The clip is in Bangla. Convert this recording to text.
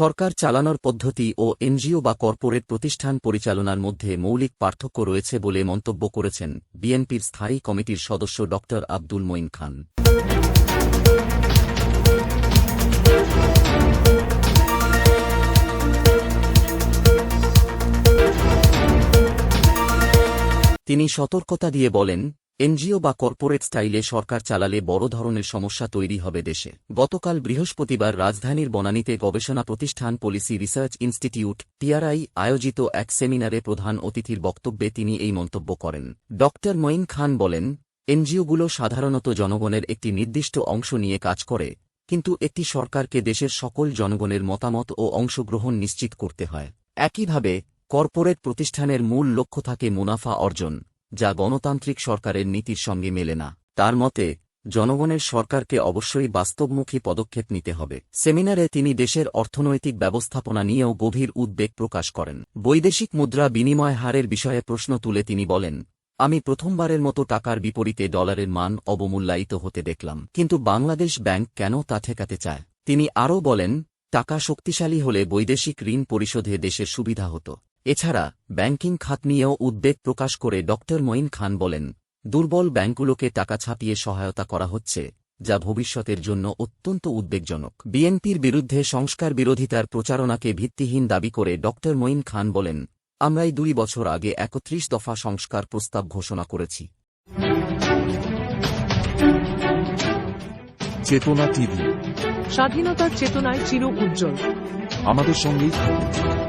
সরকার চালানোর পদ্ধতি ও এনজিও বা কর্পোরেট প্রতিষ্ঠান পরিচালনার মধ্যে মৌলিক পার্থক্য রয়েছে বলে মন্তব্য করেছেন বিএনপির স্থায়ী কমিটির সদস্য ড. আব্দুল মঈন খান। তিনি সতর্কতা দিয়ে বলেন এনজিও বা কর্পোরেট স্টাইলে সরকার চালালে বড় ধরনের সমস্যা তৈরি হবে দেশে। গতকাল বৃহস্পতিবার রাজধানীর বনানীতে গবেষণা প্রতিষ্ঠান পলিসি রিসার্চ ইনস্টিটিউট, টিআরআই, আয়োজিত এক সেমিনারে প্রধান অতিথির বক্তব্যে তিনি এই মন্তব্য করেন। ড. মঈন খান বলেন, এনজিওগুলো সাধারণত জনগণের একটি নির্দিষ্ট অংশ নিয়ে কাজ করে, কিন্তু একটি সরকারকে দেশের সকল জনগণের মতামত ও অংশগ্রহণ নিশ্চিত করতে হয়। একইভাবে, কর্পোরেট প্রতিষ্ঠানের মূল লক্ষ্য থাকে মুনাফা অর্জন। যা গণতান্ত্রিক সরকারের নীতির সঙ্গে মেলে না। তার মতে, জনগণের সরকারকে অবশ্যই বাস্তবমুখী পদক্ষেপ নিতে হবে। সেমিনারে তিনি দেশের অর্থনৈতিক ব্যবস্থাপনা নিয়েও গভীর উদ্বেগ প্রকাশ করেন। বৈদেশিক মুদ্রা বিনিময় হারের বিষয়ে প্রশ্ন তুলে তিনি বলেন, আমি প্রথমবারের মতো টাকার বিপরীতে ডলারের মান অবমূল্যায়িত হতে দেখলাম, কিন্তু বাংলাদেশ ব্যাংক কেন তা ঠেকাতে চায়? তিনি আরও বলেন, টাকা শক্তিশালী হলে বৈদেশিক ঋণ পরিশোধে দেশের সুবিধা হতো। এছাড়া ব্যাংকিং খাত নিয়েও উদ্বেগ প্রকাশ করে ড. মঈন খান বলেন দুর্বল ব্যাংকগুলোকে টাকা ছাপিয়ে সহায়তা করা হচ্ছে যা ভবিষ্যতের জন্য অত্যন্ত উদ্বেগজনক। বিএনপির বিরুদ্ধে সংস্কার বিরোধিতার প্রচারণাকে ভিত্তিহীন দাবি করে ড. মঈন খান বলেন আমরাই দুই বছর আগে একত্রিশ দফা সংস্কার প্রস্তাব ঘোষণা করেছি। চেতনা টিভি। স্বাধীনতার চেতনায় চির উজ্জ্বল। আমাদের সঙ্গেই থাকুন।